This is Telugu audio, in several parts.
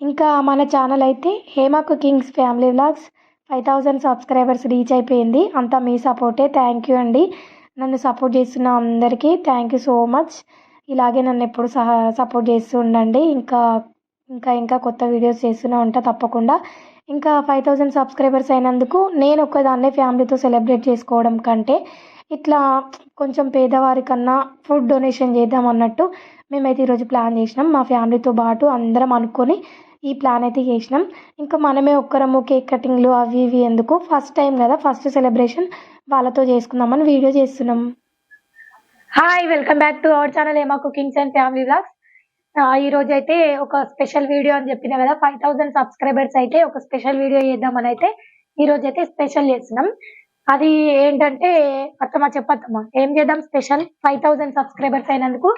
ఇంకా మన ఛానల్ అయితే Hema cookings family vlogs five thousand subscribers reach అయిపోయింది. అంతా మీ సపోర్టే థ్యాంక్ యూ అండి. నన్ను సపోర్ట్ చేస్తున్న అందరికీ థ్యాంక్ యూ సో మచ్ ఇలాగే నన్ను ఎప్పుడు సహా సపోర్ట్ చేస్తూ ఉండండి. ఇంకా ఇంకా ఇంకా కొత్త వీడియోస్ చేస్తూనే ఉంటా తప్పకుండా. ఇంకా ఫైవ్ థౌజండ్ సబ్స్క్రైబర్స్ అయినందుకు నేను ఒక్కదాన్నే ఫ్యామిలీతో సెలబ్రేట్ చేసుకోవడం కంటే ఇట్లా కొంచెం పేదవారి కన్నా ఫుడ్ డొనేషన్ చేద్దాం అన్నట్టు మేమైతే ఈరోజు ప్లాన్ చేసినాం. మా ఫ్యామిలీతో పాటు అందరం అనుకొని ఈ ప్లాన్ అయితే చేసినాం. ఇంకా మనమే ఒక్కరము కేక్ కటింగ్లు అవి ఇవి ఎందుకు? ఫస్ట్ టైం కదా ఫస్ట్ సెలబ్రేషన్ వాళ్ళతో చేసుకుందామని వీడియో చేస్తున్నాం. Hi welcome back to our channel ఏమా కుకింగ్స్ అండ్ ఫ్యామిలీ వ్లాగ్స్ ఈ రోజు అయితే ఒక స్పెషల్ వీడియో అని చెప్పిన కదా ఫైవ్ థౌసండ్ సబ్స్క్రైబర్స్ అయితే ఒక స్పెషల్ వీడియో చేద్దామని అయితే ఈ రోజు అయితే స్పెషల్ చేస్తున్నాం. అది ఏంటంటే అత్తమ్మ చెప్పత్తమ్మ ఏం చేద్దాం స్పెషల్ ఫైవ్ థౌసండ్ సబ్స్క్రైబర్స్ అయినందుకు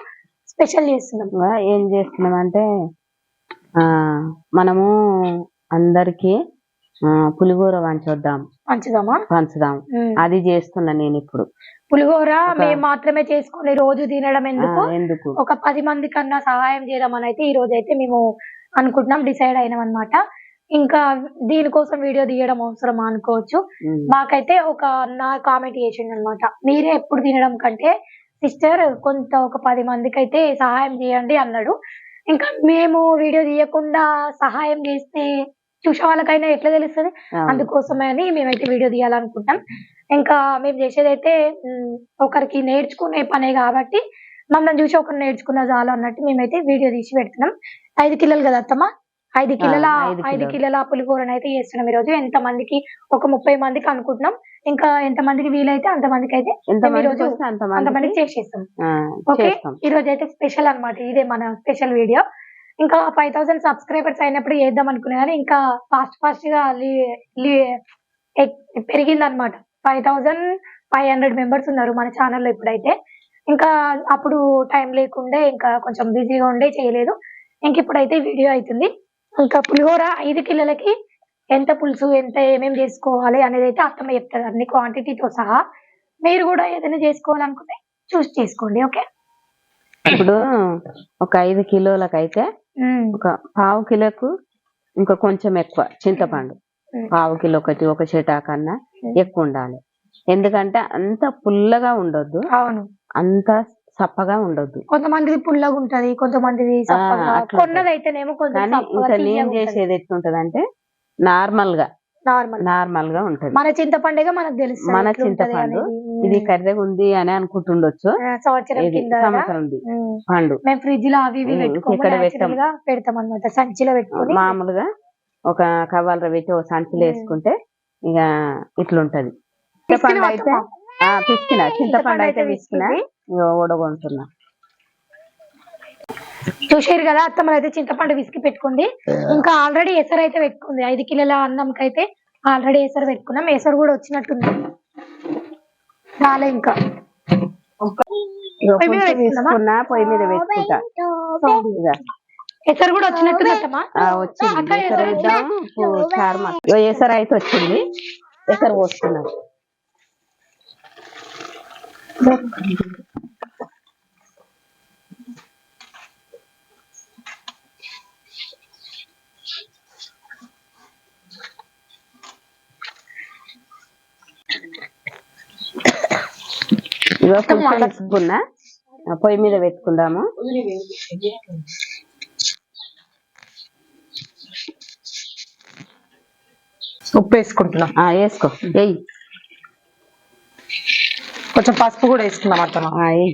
స్పెషల్ చేస్తున్నాం. ఏం చేస్తున్నాం అంటే మనము అందరికి పులిహోర పంచొద్దాం మంచిదమ్మా పంచుదాం. అది చేస్తున్నా నేను ఇప్పుడు. పులిహోర మేము మాత్రమే చేసుకొని రోజు తినడం ఎందుకు? ఎందుకు? ఒక పది మంది కన్నా సహాయం చేద్దామని అయితే ఈ రోజు అయితే మేము అనుకుంటున్నాం డిసైడ్ అయినాం అనమాట ఇంకా దీనికోసం వీడియో తీయడం అవసరం అనుకోవచ్చు. మాకైతే ఒక అన్న కామెంట్ చేసిండు అనమాట మీరే ఎప్పుడు తినడం కంటే సిస్టర్ కొంత ఒక పది మందికి అయితే సహాయం చేయండి అన్నాడు. ఇంకా మేము వీడియో తీయకుండా సహాయం చేస్తే చూసే వాళ్ళకైనా ఎట్లా తెలుస్తుంది. అందుకోసమే అని మేమైతే వీడియో తీయాలనుకుంటాం. ఇంకా మేము చేసేదైతే ఒకరికి నేర్చుకునే పనే కాబట్టి మమ్మల్ని చూసి ఒకరు నేర్చుకున్న చాలు అన్నట్టు మేమైతే వీడియో తీసి పెడుతున్నాం. ఐదు కిలోలు కదా అత్తమ్మ? ఐదు కిలోల ఐదు కిలోలు. కిలోల పులిహోరను అయితే చేస్తున్నాం ఈ రోజు ఎంత మందికి? ఒక ముప్పై మందికి అనుకుంటున్నాం. ఇంకా ఎంత మందికి వీలైతే అంత మందికి అయితే రోజు అంత అంత మందికి మందికి చేసేస్తాం ఓకే? ఈ రోజు అయితే స్పెషల్ అన్నమాట. ఇదే మన స్పెషల్ వీడియో. ఇంకా ఫైవ్ థౌసండ్ సబ్స్క్రైబర్స్ అయినప్పుడు చేద్దాం అనుకున్నా కానీ ఇంకా ఫాస్ట్ ఫాస్ట్గా పెరిగింది అనమాట five thousand five hundred members ఉన్నారు మన ఛానల్లో ఇప్పుడైతే. ఇంకా అప్పుడు టైం లేకుండే ఇంకా కొంచెం బిజీగా ఉండే చేయలేదు. ఇంక ఇప్పుడైతే వీడియో అవుతుంది ఇంకా పులిహోర ఐదు కిలోలకి ఎంత పులుసు ఎంత ఏమేమి చేసుకోవాలి అనేది అయితే అత్తమ్మ చెప్తారు అన్ని క్వాంటిటీతో సహా మీరు కూడా ఏదైనా చేసుకోవాలనుకుంటే చూస్ చేసుకోండి ఓకే ఇప్పుడు ఒక ఐదు కిలోలకైతే ఒక పావు కిలోకు ఇంకా కొంచెం ఎక్కువ చింతపండు. పావు కిలో ఒకటి ఒక చెటా కన్నా ఎక్కువ ఉండాలి. ఎందుకంటే అంత పుల్లగా ఉండొద్దు. అవును. అంత సప్పగా ఉండొద్దు. కొంతమందిది పుల్లగా ఉంటది కొంతమందిది సప్పగా. అట్లా ఉంటది. కొన్నది అయితేనేమో కొంచెం నేను చేసేది ఎట్లుంటది అంటే నార్మల్గా నార్మల్. నార్మల్గా ఉంటది. మన చింతపండుగా మనకు తెలుసు. మన చింతపండు. ఇది కర్రెగా ఉంది అని అనుకుంటుండొచ్చు. సంవత్సరం. పండు. మేము ఫ్రిడ్జ్లో అవి ఇవి పెడతాం అనమాట సంచిలో పెట్టుకొని. మామూలుగా ఒక కవ్వాలర పెట్టి ఒక సంచిలో. వేసుకుంటే ఇక ఇట్లుంటది. చింతపండు అయితే పిసికిన. చింతపండు అయితే పిసికిన. ఓడగొంటున్నా. చూసారు కదా అత్తమ్మ అయితే చింతపండు విసికి పెట్టుకుంది. ఇంకా ఆల్రెడీ ఎసరు అయితే పెట్టుకుంది. ఐదు కిలోల అన్నంకి అయితే ఆల్రెడీ ఎసరు పెట్టుకున్నాం. ఎసరు కూడా వచ్చినట్టుంది రాలే ఇంకా. పొయ్యి మీద పెట్టుకుంటా. ఎసరు కూడా వచ్చినట్టుంది వచ్చింది. ఎసరు అయితే వచ్చింది. ఎసరు పోస్తున్నా ఇగో కొంచెం పొయ్యి మీద పెట్టుకుందాము. ఉప్పు వేసుకుంటున్నా. ఆ వేసుకో. ఎయ్ కొంచెం పసుపు కూడా ఎయ్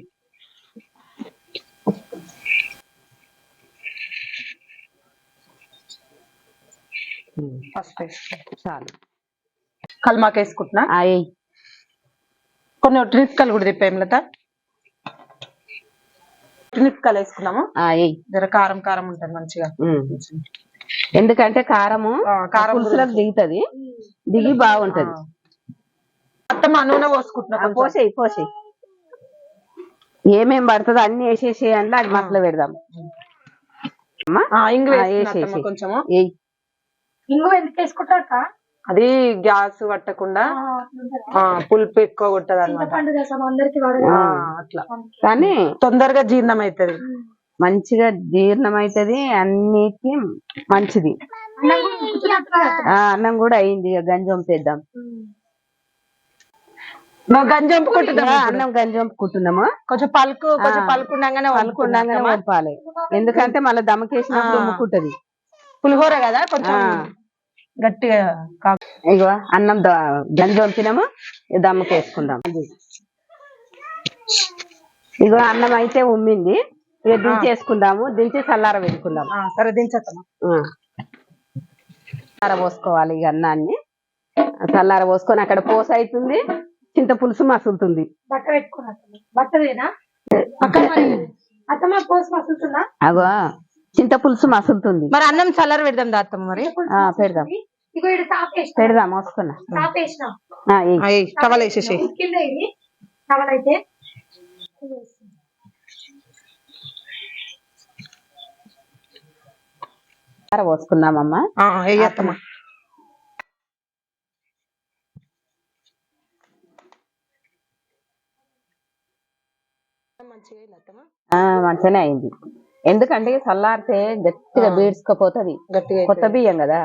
ఉమ్, పసుపు వేసుకున్నా చాలు. కల్మాక వేసుకుంటున్నా. ఆ, ఎయ్ కొన్ని ఒట్టినిక్కలు కూడా తిప్పాం లత. ఒట్టినిక్కలు వేసుకున్నాము. జర కారం కారం ఉంటుంది మంచిగా. ఎందుకంటే కారము ఆ, కారం దిగుతది. దిగి బాగుంటది. అత్తమ్మ నూనె పోసుకుంటున్నా. పోసేయి పోసేయి. ఏమేం పడుతుందో అన్ని వేసేసి అందులో అది మసలు పెడదాం. అమ్మా ఆ, ఇంగు వేసేసి. కొంచెము. ఇంగు ఎందుకు వేసుకుంటారు అది గ్యాస్ పట్టకుండా ఆ, పులుపు ఎక్కువ కొట్టదు అనమాట అట్లా. కానీ తొందరగా జీర్ణం అవుతుంది మంచిగా జీర్ణం అవుతుంది అన్నిటికి మంచిది. అన్నం కూడా అయింది ఇక గంజి గంజి ఇక ఇప్పుడు? అన్నం గంజి వంపుకుంటున్నాము కొంచెం పలుకు కొంచెం. పలుకుండగానే పలుకుండగానే? వంపాలి. ఎందుకంటే మళ్ళీ దమకేసినప్పుడు ఆ. ఉమ్ముకుంటది పులిహోర కదా కొంచెం. గట్టిగా ఇగో అన్నం గంజి వంపినాము దమ్మకి వేసుకుందాం. ఇగో అన్నం అయితే ఉమ్మింది. ఇక దించేసుకుందాము. దించి చల్లార పెట్టుకుందాం సరే. చల్లార పోసుకోవాలి ఇక అన్నాన్ని. చల్లార పోసుకొని అక్కడ పోస అవుతుంది చింత పులుసు మసులుతుంది. బట్ట పెట్టుకున్నా బట్టదేనా అగో చింత పులుసు మసులుతుంది. మరి అన్నం చల్లార పెడదాం దా అత్తమ్మ మరి ఆ, పెడదాం. పెడదాం టవల్ వేసేసి టవల్ అయితే. చల్లార పోసుకున్నామమ్మా వేయత్తమ్మా మంచిగానే అయింది. ఎందుకంటే చల్లారితే గట్టిగా. బీడ్చుకపోతుంది. గట్టిగా కొత్త బియ్యం కదా.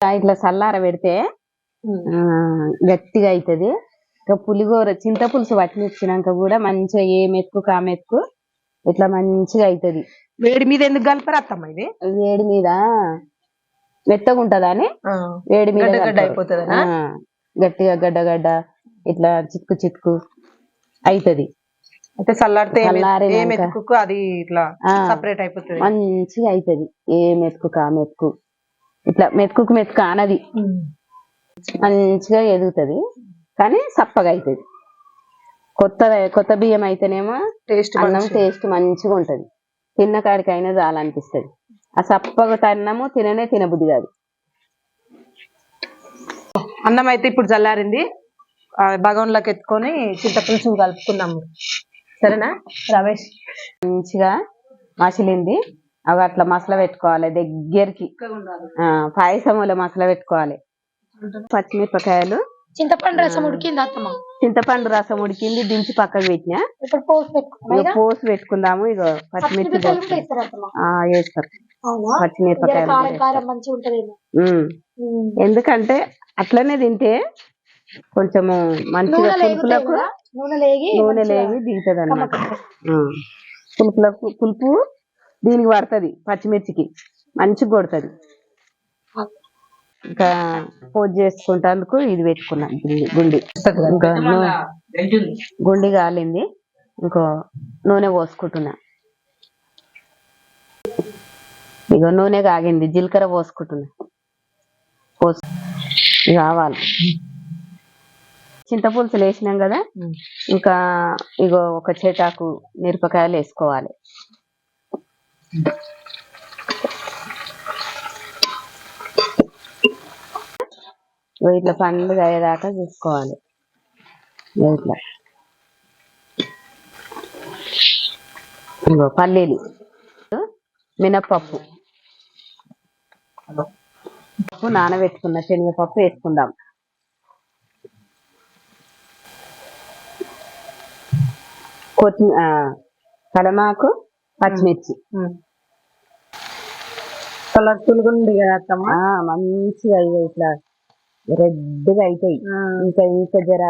ఇట్లా చల్లార పెడితే గట్టిగా అవుతుంది ఇక పులిగోర చింత పులుసు పట్టినిచ్చినాక కూడా మంచిగా ఏ మెతుకు కా మెతుకు ఇట్లా మంచిగా అవుతుంది వేడి మీద ఎందుకు కలిపారు అత్తమ్మ ఇది? వేడి మీద మెత్తగా ఉంటదని వేడి మీద గడ్డ? ఆ, గట్టిగా గడ్డ గడ్డ ఇట్లా చిక్కు చిక్కు అయితది. అయితే చల్లారితే ఏ. మెతుకు అది ఇట్లా ఆ. సపరేట్ అయిపోతుంది. మంచిగా అయితది. ఏ మెతుకు కా మెతుకు. ఇట్లా మెతుకుకు మెతుకు ఆనది మంచిగా ఎదుగుతది. కానీ సప్పగా అవుతుంది కొత్త కొత్త బియ్యం అయితేనేమో టేస్ట్ అన్నం టేస్ట్ మంచిగా ఉంటది. తిన్న కాడికైనా చాలనిపిస్తది. ఆ సప్పగా అన్నము తిననే తినబుద్ధి కాదు. అన్నం అయితే ఇప్పుడు చల్లారింది. ఆ భగవంలోకి ఎత్తుకొని చింతపులుసు కలుపుకుందాము. సరేనా? రమేష్? మంచిగా మసిలింది. అవి అట్లా మసల పెట్టుకోవాలి. దగ్గరికి. ఆ, పాయసంలో మసల పెట్టుకోవాలి. పచ్చిమిరపకాయలు. చింతపండు రసం ఉడికింది అత్తమ్మ? చింతపండు రసం ఉడికింది దించి పక్కకు పెట్టినా. ఇప్పుడు పోసి పెట్టుకున్నా పోసి పెట్టుకుందాము ఇక పచ్చిమిర్చి ఆ, వేస్తారు అవునా? జర పచ్చిమిరపకాయలు కారం కూడా కారం మంచిగా ఉంటదేమో. ఉమ్. ఉమ్. ఎందుకంటే అట్లనే తింటే కొంచెము మంచిగా నూనె లేగుతాయి పులుపులకు కదా? నూనె లేగి నూనె మంచిగా లేవి దిగుతుంది అనమాట. పులుపులకు పులుపు దీనికి పడుతుంది పచ్చిమిర్చికి. మంచిగా కొడుతుంది. ఇంకా పూజ చేసుకుంటేందుకు ఇది పెట్టుకున్నాం. గుండి గుండి. ఇంకా గుండి కాలింది. ఇంకో నూనె పోసుకుంటున్నా. ఇక నూనె కాగింది. జీలకర్ర పోసుకుంటున్నా. పోసు ఇక ఆవాలు చింతపులుసులు వేసినాం కదా. ఇంకా ఇగో ఒక చేటాకు మిరపకాయలు వేసుకోవాలి. ఇట్లా పండుగ అయ్యేదాకా చూసుకోవాలి. ఇట్లా. ఇగో పల్లీలు. మినప్పప్పు. పప్పు నానబెట్టుకున్న శనగపప్పు వేసుకుందాం. కొత్తి కలమాకు పచ్చిమిర్చి. కలర్ఫుల్గా ఉంది కదా మంచిగా ఇట్లా రెడ్గా అవుతాయి ఇంకా ఇంకా జర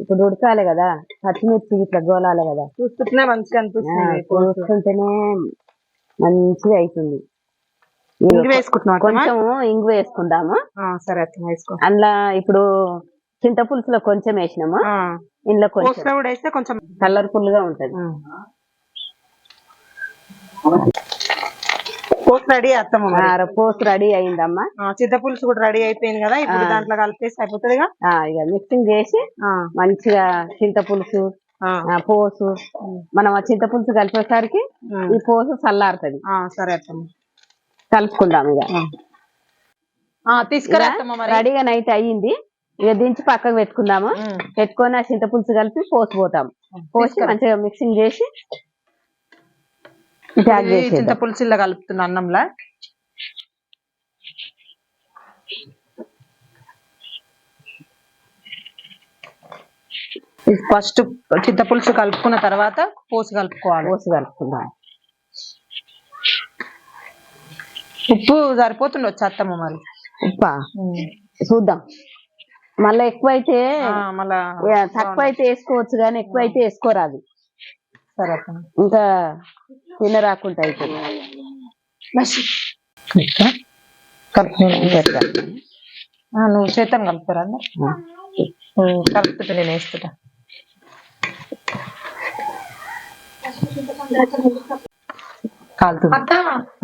ఇప్పుడు ఉడకాలి కదా పచ్చిమిర్చి ఇట్లా గోలాలి కదా. చూస్తుంటేనే మంచిగా అనిపిస్తుంది. చూస్తుంటేనే మంచిగా అవుతుంది ఇగో అత్తమ్మ? కొంచెం ఇంగు వేసుకుందాము. సరే వేసుకో. అందులో ఇప్పుడు చింతపులుసులో కొంచెం వేసినాము. ఇందులో కొంచెం. కలర్ఫుల్గా ఉంటది. Post ready. ఆ, పోస్ట్ రెడీ అయిందమ్మా. చింతపులుసు కూడా రెడీ అయిపోయింది కదా ఇప్పుడు. దాంట్లో కలిపేసి అయిపోతుందిగా? ఇక మిక్సింగ్ చేసి మంచిగా చింతపులుసు పోసు. మనం ఆ చింతపులుసు కలిపేసరికి. ఈ పోసు చల్లారుతుంది. సరే అత్తమ్మ. కలుపుకుందాం ఇక. ఆ, తీసుకురా రెడీగా నైట్ అయ్యింది. ఇక దించి పక్కకు పెట్టుకుందాము. పెట్టుకొని ఆ చింతపులుసు కలిపి పోసి పోతాం పోసి. మంచిగా మిక్సింగ్ చేసి ట్యాగ్ చేసి ఇలా అన్నంలా. ఫస్ట్ చింతపులుసు కలుపుకున్న తర్వాత పోసు కలుపుకోవాలి. పోసు కలుపుకుందాం. ఉప్పు సరిపోతుండొచ్చు అత్తమ్మ మరి. ఉప్పా? చూద్దాం. మళ్ళీ ఎక్కువైతే మళ్ళా తక్కువ అయితే వేసుకోవచ్చు కానీ ఎక్కువైతే వేసుకోరాదు. ఇంకా అవుతుంది కలుపు ఆ, నువ్వు చేతను కలుపుతారా కలుపుతుంటే నేను వేస్తున్నా కాలుతుంది. అక్క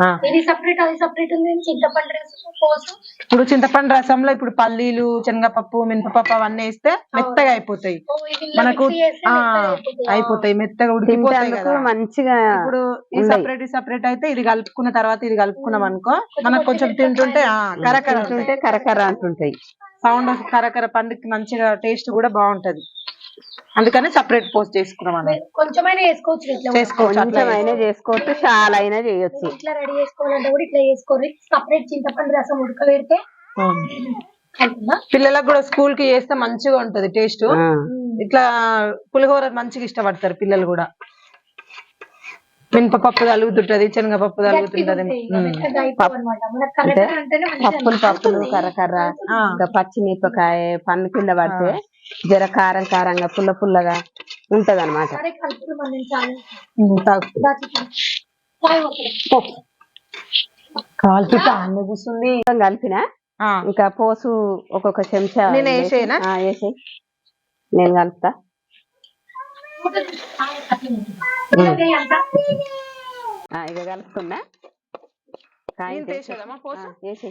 ఆ. ఇది సపరేట్ అది సపరేట్ ఉంది. చింతపండు రసం కోసం ఇప్పుడు చింతపండు రసంలో ఇప్పుడు పల్లీలు శనగపప్పు మినపప్పు అవన్నీ వేస్తే మెత్తగా అయిపోతాయి. మనకు. అయిపోతాయి. మెత్తగా ఉడికిపోతాయి మంచిగా ఇప్పుడు ఈ. సపరేట్ సపరేట్ అయితే ఇది కలుపుకున్న తర్వాత ఇది కలుపుకున్నాం అనుకో మనకు కొంచెం తింటుంటే ఆ కరకర తింటుంటే కరకర అంటుంటాయి. సౌండ్ కరకర పండుకి మంచిగా టేస్ట్ కూడా బాగుంటది. అందుకని సపరేట్ పోస్ట్ చేసుకున్నాం అనేది కొంచెమైనా ఇట్లా. చేసుకోవచ్చు చాలా అయినా చేయొచ్చు. ఇట్లా రెడీ చేసుకోవాలంటే కూడా ఇట్లా చేసుకోరు సపరేట్ చింతపండు రసం ఉడకబెడితే పిల్లలకు కూడా స్కూల్కి చేస్తే మంచిగా ఉంటది టేస్ట్. ఇట్లా పులిహోర మంచిగా ఇష్టపడతారు పిల్లలు కూడా. మినపప్పు తలుగుతుంటది శనగపప్పు తలుగుతుంటది. పప్పులు పప్పులు కర్రకర్ర ఇంకా పచ్చిమిరపకాయ పన్ను కింద పడితే జర కారం కారంగా పుల్ల పుల్లగా ఉంటది అనమాట అన్ని కూర్చుంది కలిపిన ఇంకా పోసు ఒక్కొక్క చెంచా నేను వేసేయ్ నేను కలుపుతా. ఇక కలుపుకున్నా. కాయ నేను వేసేదమ్మా పోసు? వేసి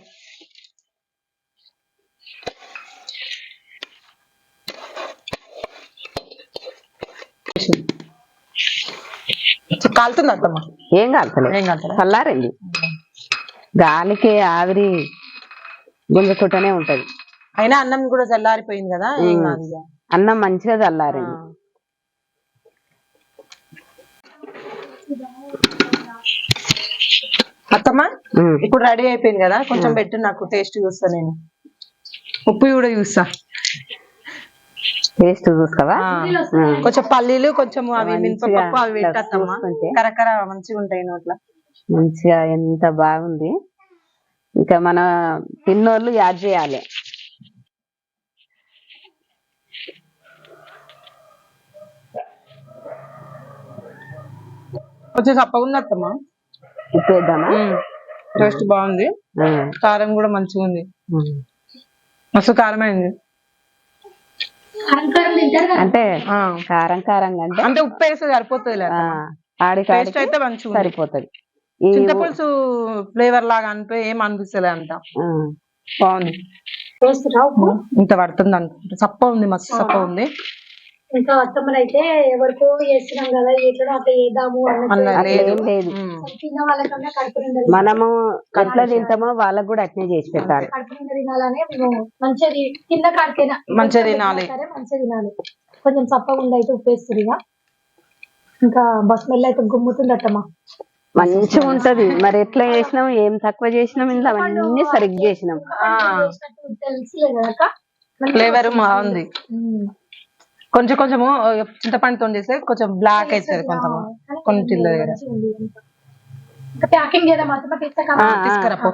కాలుతుంది అత్తమ్మ ఏం కాలుతలే చల్లారింది. గాలికి ఆవిరి గుంజుకుంటూనే ఉంటది. అయినా అన్నం కూడా చల్లారిపోయింది కదా ఏం కాదు ఇక. అన్నం మంచిగా చల్లారింది. ఆ. అత్తమ్మ. ఇప్పుడు రెడీ అయిపోయింది కదా కొంచెం పెట్టు నాకు టేస్ట్ చూస్తా నేను. ఉప్పు కూడా చూస్తా. టేస్ట్ ఆ. ఉమ్. కొంచెం పల్లీలు కొంచెం అవి మినపప్పు అవి. కరకర మంచిగా ఉంటాయి నోట్ల. మంచిగా ఎంత బాగుంది. ఇంకా మన తిన్నోళ్ళు యాడ్ చేయాలి. కొంచెం చప్పగా అత్తమ్మ టేస్ట్ బాగుంది. కారం కూడా మంచిగా ఉంది. మస్తు కారం అయింది కారం కారం తింటారు కదా అంటే ఆ. కారం కారంగా అంటే అంటే ఉప్పు వేస్తే సరిపోతుంది ఆ, ఆడి టేస్ట్ కాడికి అయితే మంచిగా ఉంది సరిపోతది చింతపులుసు ఫ్లేవర్ లాగా అనిపోయి ఏం అనిపిస్తలే అంత ఉమ్. బాగుంది. ఇంత పడుతుంది అనుకుంటా చప్ప ఉంది మస్తు చప్ప ఉంది. ఇంకా అత్తమ్మలు అయితే ఎవరికో చేస్తున్నాం కదా ఎట్లా అట్లా చేద్దాము అన్నట్టు. లేదు. తిన్న వాళ్ళకన్నా కడుపు నిండా మనము ఎట్లా తింటామో వాళ్ళకు కూడా అట్నే చేసి పెట్టాలి కడుపు నిండా తినాలనే మేము మంచిగా తిన్న కాడికైనా మంచిగా కొంచెం తినాలి. సరే మంచిగా తినాలి. కొంచెం చప్పగా ఉంది అయితే ఉప్పేస్తుంది ఇక. ఇంకా బస్ మెల్ల అయితే గుమ్ముతుంది అత్తమ్మ మంచిగా ఉంటది. మరి ఎట్లా చేసినాం ఏం తక్కువ చేసినాం ఇంట్లో అవన్నీ సరిగ్గా చేసినాం. తెలుసులే కదక్క. ఫ్లేవర్ బాగుంది. కొంచెం కొంచెము చింతపండుతో చేస్తే కొంచెం బ్లాక్ అవుతుంది కొంచెం కొన్ని టిల్ల దగ్గర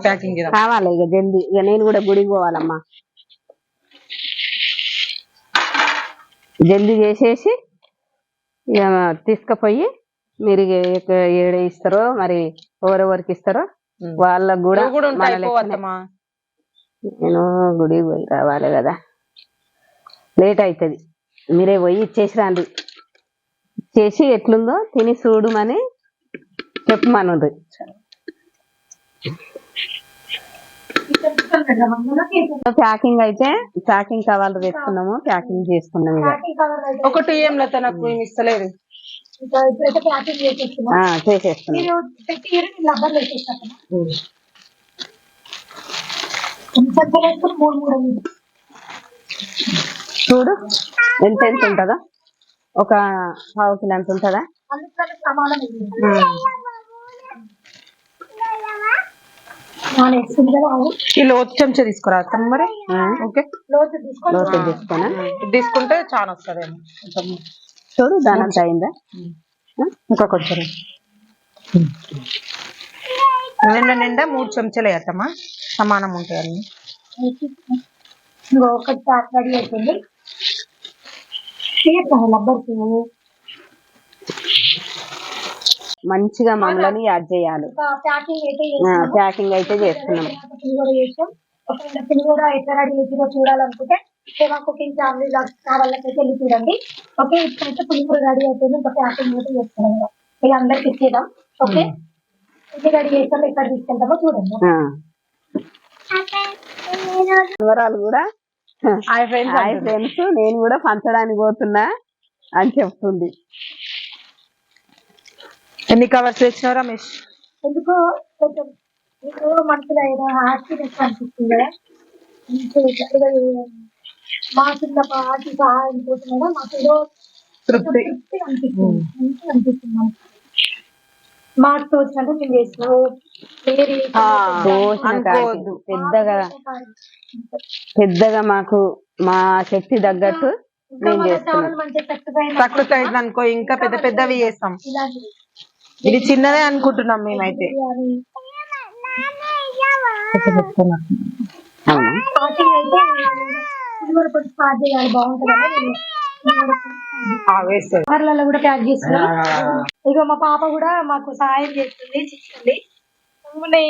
ప్యాకింగ్ కావాలి. ఇక జల్దీ. ఇక నేను కూడా గుడికి పోవాలమ్మా. జల్దీ చేసేసి ఇక తీసుకుపోయి మీరు ఏడ ఇస్తారో మరి ఎవరెవరికి ఇస్తారో వాళ్ళకు కూడా నేను గుడికి పోయి రావాలి కదా. లేట్ అవుతుంది మీరే పోయి ఇచ్చేసి రండి చేసి ఎట్లుందో తిని చూడమని చెప్పమనుంది. ప్యాకింగ్ అయితే ప్యాకింగ్ కవర్లు తెచ్చుకున్నాము ప్యాకింగ్ చేసుకున్నాము అయితే ఒకటి ఏం లేత నాకు ఏమి ఇస్తలేదు. చేసేస్తున్నాం. చూడు. ఎంత ఎంత ఉంటుందో? ఒక పావు కిలో ఎంత ఉంటుందా? ఈ లోతు చెంచా తీసుకురా మరి. ఓకే. లోతు తీసుకొని లోతు తీసుకున్నా ఇది తీసుకుంటే చాలా వస్తుంది చూడు దానంత అయిందా? ఇంకా కొంచెం నిండా నిండా మూడు చెంచాలు వేయత్తమ్మా సమానం ఉంటాయి అన్ని. ఇంకో ఒకటి ప్యాక్ రెడీ అవుతుంది తీయట్లేదు రబ్బర్ పువ్వు మంచిగా మమ్మల్ని యాడ్ చేయాలి. ప్యాకింగ్ అయితే ప్యాకింగ్ అయితే చేస్తున్నాం ఒకవేళ పులిహోర ఎట్లా రెడీ అవుతుందో చూడాలనుకుంటే సేవా కుకింగ్ ఫ్యామిలీ నా వాళ్ళకైతే వెళ్ళి చూడండి. ఓకే ఇప్పుడైతే పులిహోర రెడీ అయిపోయింది. ఇంకా ప్యాకింగ్ అయితే చేస్తున్నాం ఇక. అందరికి ఇచ్చేద్దాం. ఓకే ఇది రెడీ చేస్తాం. ఎక్కడ తీసుకెళ్తామో చూడండి. వివరాలు కూడా హాయ్ ఫ్రెండ్స్ హాయ్ ఫ్రెండ్స్ నేను కూడా పంచడానికి పోతున్నా అని చెప్తుంది. ఎన్ని కవర్స్ తెచ్చినావు రమేష్ ఎందుకో కొంచెం మీకు మనసులో ఏదో హ్యాపీనెస్ అనిపిస్తుంది కదా. ఇంకో ఇట్లా ఏదో మా చిన్న పాటి సహాయం కోసం కూడా మాకు ఏదో తృప్తి. అనిపిస్తుంది. అనిపిస్తుంది. మాకు తోచినట్టు మేము అనుకోవద్దు. పెద్దగా పెద్దగా మాకు మా శక్తి తగ్గట్టు అయిన సక్సెస్ అయింది అనుకో ఇంకా పెద్ద పెద్దవి చేస్తాం. ఇది చిన్నదే అనుకుంటున్నాం మేమైతే. కూడా ప్యాక్ చేస్తున్నాం ఇక మా పాప కూడా మాకు సహాయం చేస్తుంది చిచ్చుంది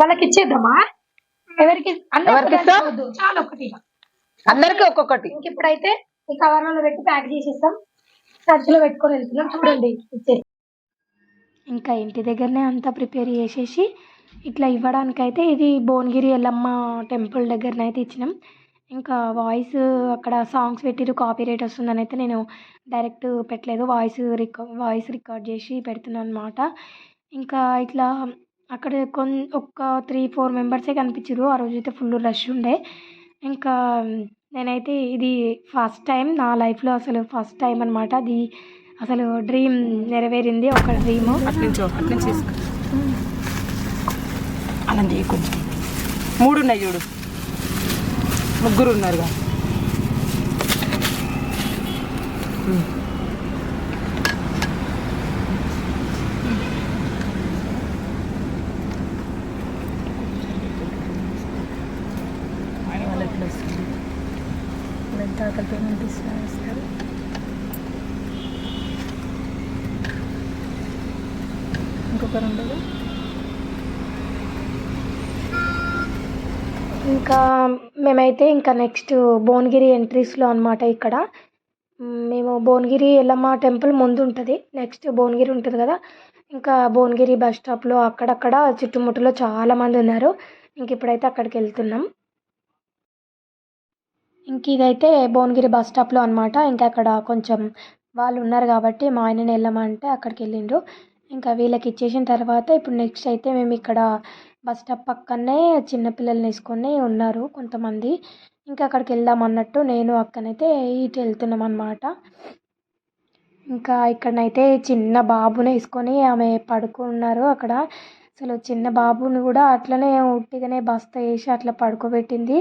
వాళ్ళకి ఇచ్చేద్దామా ఎవరికి అందరికీ. చాలా ఒకటి అందరికి ఒక్కొక్కటి. ఇంక ఇప్పుడైతే ఈ కవర్లలో పెట్టి ప్యాక్ చేసేస్తాం. సంచిలో పెట్టుకొని వెళ్తున్నాం. చూడండి ఇచ్చే. ఇంకా ఇంటి దగ్గరనే అంతా ప్రిపేర్ చేసేసి ఇట్లా ఇవ్వడానికైతే ఇది భువనగిరి ఎల్లమ్మ టెంపుల్ దగ్గరనైతే ఇచ్చినాం. ఇంకా వాయిస్ అక్కడ సాంగ్స్ పెట్టిరు కాపీ రేట్ వస్తుందని అయితే నేను డైరెక్ట్ పెట్టలేదు. వాయిస్ రికా వాయిస్ రికార్డ్ చేసి పెడుతున్నాను అనమాట ఇంకా ఇట్లా అక్కడ కొన్ ఒక్క త్రీ ఫోర్ మెంబర్సే కనిపించారు ఆ రోజు అయితే ఫుల్ రష్ ఉండే. ఇంకా నేనైతే ఇది ఫస్ట్ టైం నా లైఫ్లో అసలు ఫస్ట్ టైం అనమాట అది అసలు డ్రీమ్ నెరవేరింది ఒక డ్రీమ్. అలా కొంచెం మూడు ఉన్నాయి చూడు. ముగ్గురు ఉన్నారుగా. అయితే ఇంకా నెక్స్ట్ భువనగిరి ఎంట్రీస్లో అనమాట ఇక్కడ. మేము భువనగిరి ఎల్లమ్మ టెంపుల్ ముందు ఉంటుంది నెక్స్ట్ భువనగిరి ఉంటుంది కదా. ఇంకా భువనగిరి బస్ స్టాప్లో అక్కడక్కడ చుట్టుముట్టులో చాలామంది ఉన్నారు. ఇంక ఇప్పుడైతే అక్కడికి వెళ్తున్నాం. ఇంక ఇదైతే భువనగిరి బస్ స్టాప్లో అనమాట ఇంకా అక్కడ కొంచెం వాళ్ళు ఉన్నారు కాబట్టి మా ఆయనని వెళ్ళమంటే అక్కడికి వెళ్ళిండ్రు. ఇంకా వీళ్ళకి ఇచ్చేసిన తర్వాత ఇప్పుడు నెక్స్ట్ అయితే మేము ఇక్కడ బస్ స్టాప్ పక్కనే చిన్నపిల్లల్ని వేసుకొని ఉన్నారు కొంతమంది. ఇంకా అక్కడికి వెళ్దాం అన్నట్టు నేను అక్కనైతే ఇటు వెళ్తున్నాం అనమాట ఇంకా ఇక్కడనైతే చిన్న బాబుని వేసుకొని ఆమె పడుకున్నారు అక్కడ. అసలు చిన్న బాబుని కూడా అట్లనే ఉట్టిగానే బస్తా వేసి అట్లా పడుకోబెట్టింది.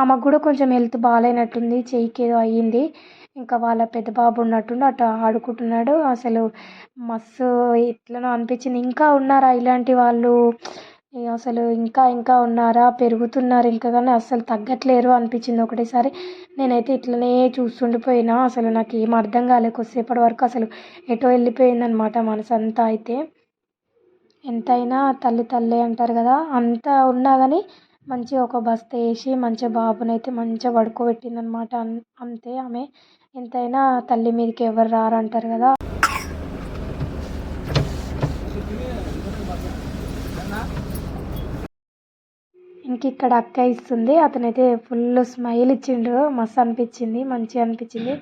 ఆమెకు కూడా కొంచెం హెల్త్ బాగాలేనట్టుంది చెయ్యికి ఏదో అయ్యింది. ఇంకా వాళ్ళ పెద్ద బాబు ఉన్నట్టుండి అటు ఆడుకుంటున్నాడు. అసలు మస్తు ఎట్లనో అనిపించింది. ఇంకా ఉన్నారా ఇలాంటి వాళ్ళు? అసలు ఇంకా ఇంకా ఉన్నారా? పెరుగుతున్నారు ఇంకా కానీ అస్సలు తగ్గట్లేరు అనిపించింది ఒకటేసారి. నేనైతే ఇట్లనే చూస్తుండిపోయినా. అసలు నాకు ఏం అర్థం కాలే కొద్దిసేపటి వరకు అసలు ఎటో వెళ్ళిపోయిందనమాట మనసు అంతా అయితే. ఎంతైనా తల్లి తల్లి అంటారు కదా. అంత ఉన్నా కానీ మంచిగా ఒక బస్తా వేసి మంచిగా బాబునైతే మంచిగా పడుకోబెట్టిందనమాట అంతే ఆమె. ఎంతైనా తల్లి మీదకి ఎవరు రారు అంటారు కదా? ఇంక ఇక్కడ అక్క ఇస్తుంది. అతనైతే ఫుల్ స్మైల్ ఇచ్చిండు. మస్తు అనిపించింది. మంచిగా అనిపించింది.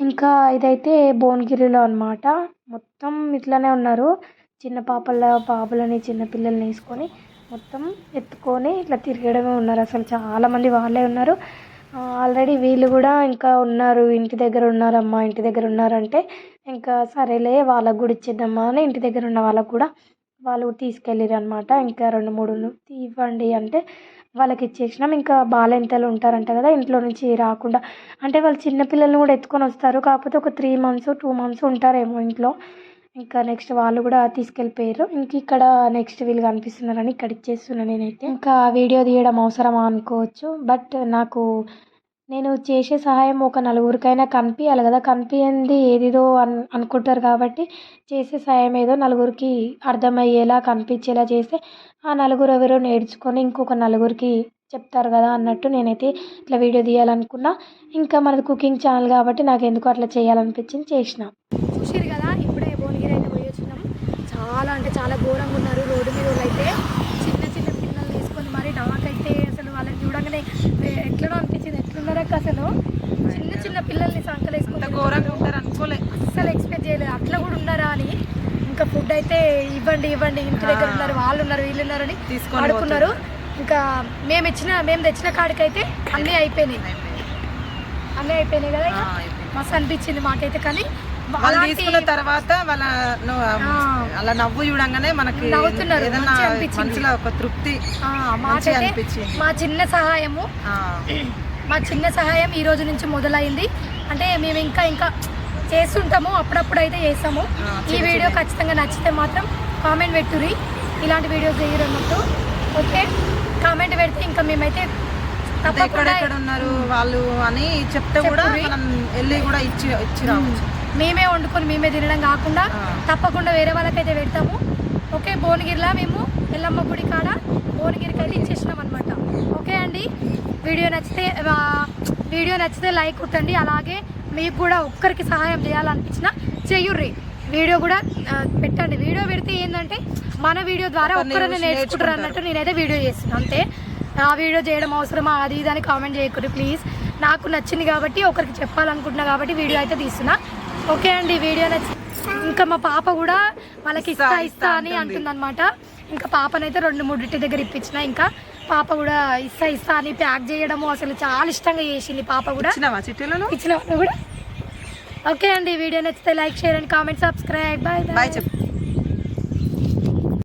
ఇంకా ఇదైతే భువనగిరిలో అనమాట మొత్తం ఇట్లానే ఉన్నారు. చిన్న పాపల బాబులని చిన్న పిల్లల్ని వేసుకొని మొత్తం ఎత్తుకొని ఇట్లా తిరగడమే ఉన్నారు. అసలు చాలామంది వాళ్ళే ఉన్నారు. ఆల్రెడీ వీళ్ళు కూడా ఇంకా ఉన్నారు ఇంటి దగ్గర ఉన్నారమ్మా ఇంటి దగ్గర ఉన్నారంటే ఇంకా సరేలే వాళ్ళకు కూడా ఇచ్చేద్దామా అని ఇంటి దగ్గర ఉన్న వాళ్ళకు కూడా వాళ్ళు తీసుకెళ్ళారు అనమాట ఇంకా రెండు మూడు ఇవ్వండి అంటే వాళ్ళకి ఇచ్చేసినాం. ఇంకా బాలెంతలు ఉంటారంట కదా ఇంట్లో నుంచి రాకుండా. అంటే వాళ్ళు చిన్నపిల్లల్ని కూడా ఎత్తుకొని వస్తారు. కాకపోతే ఒక త్రీ మంత్స్ టూ మంత్స్ ఉంటారేమో ఇంట్లో. ఇంకా నెక్స్ట్ వాళ్ళు కూడా తీసుకెళ్ళిపోయారు. ఇంక ఇక్కడ నెక్స్ట్ వీళ్ళు కనిపిస్తున్నారని ఇక్కడ ఇచ్చేస్తున్నాను నేనైతే. ఇంకా వీడియో తీయడం అవసరమా అనుకోవచ్చు. బట్ నాకు నేను చేసే సహాయం ఒక నలుగురికైనా కనిపించాలి కదా. కనిపించింది ఏదేదో అన్ అనుకుంటారు కాబట్టి చేసే సహాయం ఏదో నలుగురికి అర్థమయ్యేలా కనిపించేలా చేస్తే ఆ నలుగురు ఎవరో నేర్చుకొని ఇంకొక నలుగురికి చెప్తారు కదా అన్నట్టు నేనైతే ఇట్లా వీడియో తీయాలనుకున్నా. ఇంకా మనది కుకింగ్ ఛానల్ కాబట్టి నాకు ఎందుకు అట్లా చేయాలనిపించింది చేసిన చూసిరు కదా ఇప్పుడే భువనగిరి అయితే పోయి వచ్చినాం చాలా ఘోరంగా ఉన్నారు. రోడ్డు మీద అయితే చిన్న చిన్న పిల్లలు తీసుకొని మరి నాకైతే అసలు వాళ్ళని చూడగానే ఎట్లనో అనిపించింది. ఎట్లున్నారక్క అసలు. చిన్న చిన్న పిల్లల్ని సంకలు అంత వేసుకొని ఘోరంగా ఉంటారు అనుకోలే. అస్సలు ఎక్స్పెక్ట్ చేయలేదు. అట్లా కూడా ఉన్నారా అని. ఇంకా ఫుడ్ అయితే ఇవ్వండి ఇవ్వండి. ఇంటి దగ్గర ఉన్నారు వాళ్ళు ఉన్నారు వీళ్ళు ఉన్నారు అని తీసుకొని ఆడుకున్నారు. ఇంకా మేము ఇచ్చిన మేము తెచ్చిన కాడికైతే అన్నీ అయిపోయినాయి. అన్నీ అయిపోయినాయి కదా. మస్తు అనిపించింది మాకైతే. కానీ వాళ్ళు తీసుకున్న తర్వాత వాళ్ళ. అలా నవ్వు చూడంగానే మనకి మంచిగా. మనసులో ఒక తృప్తి అనిపించింది. మా చిన్న సహాయము మా చిన్న సహాయం ఈ రోజు నుంచి మొదలైంది అంటే మేము ఇంకా ఇంకా చేస్తుంటాము అప్పుడప్పుడు అయితే చేస్తాము ఈ వీడియో. ఖచ్చితంగా నచ్చితే మాత్రం కామెంట్ పెట్టుర్రి ఇలాంటి వీడియోస్ చేయరన్నట్టు ఓకే కామెంట్ పెడితే ఇంకా మేమైతే ఎక్కడెక్కడ ఉన్నారు వాళ్ళు అని చెప్తే కూడా. మనం వెళ్ళి కూడా ఇచ్చి ఇచ్చి రావచ్చు మేమే వండుకొని మేమే తినడం కాకుండా. తప్పకుండా వేరే వాళ్ళకైతే పెడతాము. ఓకే భువనగిరిలో మేము ఎల్లమ్మ గుడి కాడ భువనగిరికి అయితే ఇచ్చేసినాం అనమాట ఓకే అండి వీడియో నచ్చితే వీడియో నచ్చితే లైక్ కొట్టండి అలాగే మీకు కూడా ఒక్కరికి సహాయం చేయాలనిపించిన చెయ్యుర్రి వీడియో కూడా పెట్టండి. వీడియో పెడితే ఏంటంటే మన వీడియో ద్వారా ఒక్కరిని నేర్చుకుంటారు. అన్నట్టు నేనైతే వీడియో చేస్తున్నాను అంతే. ఆ వీడియో చేయడం అవసరమా? అది ఇది అని కామెంట్ చేయకూడదు ప్లీజ్. నాకు నచ్చింది కాబట్టి ఒకరికి చెప్పాలనుకుంటున్నా కాబట్టి వీడియో అయితే తీస్తున్నా. ఓకే అండి వీడియో నచ్చి ఇంకా మా పాప కూడా వాళ్ళకి ఇస్తా ఇస్తా, అని అంటుంది. అంటుందన్నమాట. ఇంకా పాపనైతే రెండు మూడు ఇంటి దగ్గర ఇప్పించిన. ఇంకా పాప కూడా ఇస్తా ఇస్తా అని ప్యాక్ చేయడము అసలు చాలా ఇష్టంగా చేసింది పాప కూడా. ఇచ్చిన వాళ్ళు కూడా? ఓకే అండి వీడియో నచ్చితే like share and comment subscribe. Bye bye. చెప్పు.